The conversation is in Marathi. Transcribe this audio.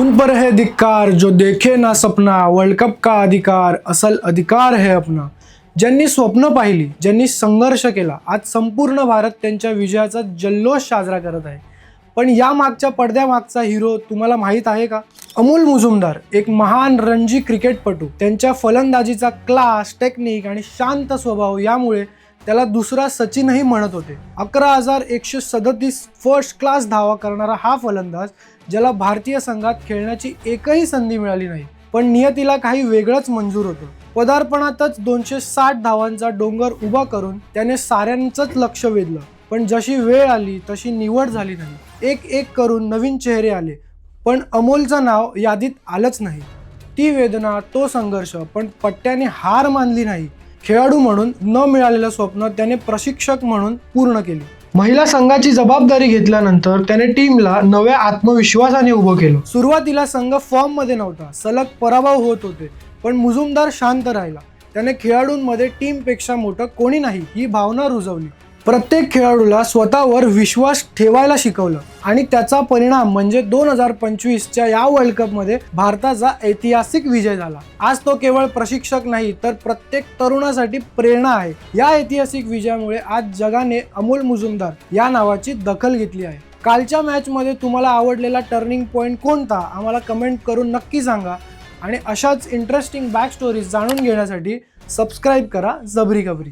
उन पर है धिक्कार जो देखे ना सपना। वर्ल्ड कप का अधिकार असल अधिकार है अपना। ज्यांनी स्वप्न पाहिली ज्यांनी संघर्ष केला आज संपूर्ण भारत त्यांच्या विजयाचा जल्लोष साजरा करत आहे. पण या मागच्या पडद्यामागचा हिरो तुम्हाला माहीत आहे का? अमोल मुजुमदार एक महान रणजी क्रिकेटपटू. त्यांच्या फलंदाजीचा क्लास टेक्निक आणि शांत स्वभाव यामुळे त्याला दुसरा सचिनही म्हणत होते. अकरा हजार एकशे सदतीस फर्स्ट क्लास धावा करणारा हा फलंदाज ज्याला भारतीय संघात खेळण्याची एकही संधी मिळाली नाही पण नियतीला काही वेगळंच मंजूर होतं. पदार्पणातच दोनशे साठ धावांचा डोंगर उभा करून त्याने साऱ्यांचंच लक्ष वेधलं. पण जशी वेळ आली तशी निवड झाली नाही. एक एक करून नवीन चेहरे आले पण अमोलचं नाव यादीत आलंच नाही. ती वेदना तो संघर्ष पण पट्ट्याने हार मानली नाही. खेळाडू म्हणून न मिळालेलं स्वप्न त्याने प्रशिक्षक म्हणून पूर्ण केले. महिला संघाची जबाबदारी घेतल्यानंतर त्याने टीमला नव्या आत्मविश्वासाने उभं केलं. सुरुवातीला संघ फॉर्ममध्ये नव्हता. सलग पराभव होत होते पण मुजुमदार शांत राहिला. त्याने खेळाडूंमध्ये टीमपेक्षा मोठं कोणी नाही ही भावना रुजवली. प्रत्येक खेळाडूला स्वतःवर विश्वास ठेवायला शिकवलं. आणि त्याचा परिणाम म्हणजे दोन हजार पंचवीसच्या या वर्ल्ड कपमध्ये भारताचा ऐतिहासिक विजय झाला. आज तो केवळ प्रशिक्षक नाही तर प्रत्येक तरुणासाठी प्रेरणा आहे. या ऐतिहासिक विजयामुळे आज जगाने अमोल मुजुमदार या नावाची दखल घेतली आहे. कालच्या मॅचमध्ये तुम्हाला आवडलेला टर्निंग पॉईंट कोणता? आम्हाला कमेंट करून नक्की सांगा. आणि अशाच इंटरेस्टिंग बॅक स्टोरीज जाणून घेण्यासाठी सबस्क्राईब करा जबरी कबरी.